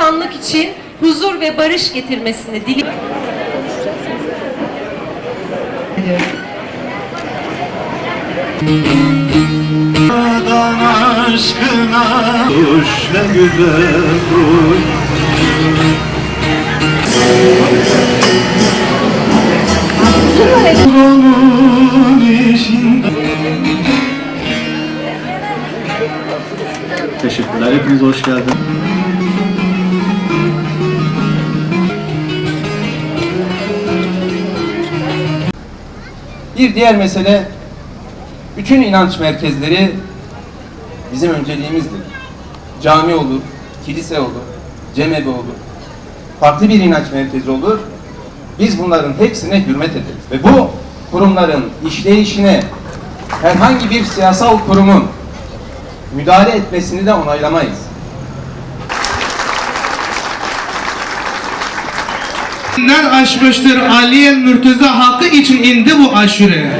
insanlık için huzur ve barış getirmesini diliyorum. Dağdan aşkına Kuş ne güzel Onun işinde Teşekkürler. Hepiniz hoş geldiniz. Bir diğer mesele, bütün inanç merkezleri bizim önceliğimizdir. Cami olur, kilise olur, cemevi olur, farklı bir inanç merkezi olur. Biz bunların hepsine hürmet ederiz. Ve bu kurumların işleyişine herhangi bir siyasal kurumun müdahale etmesini de onaylamayız. Ler aşmıştır Aliye Mürteza hakkı için indi bu aşure.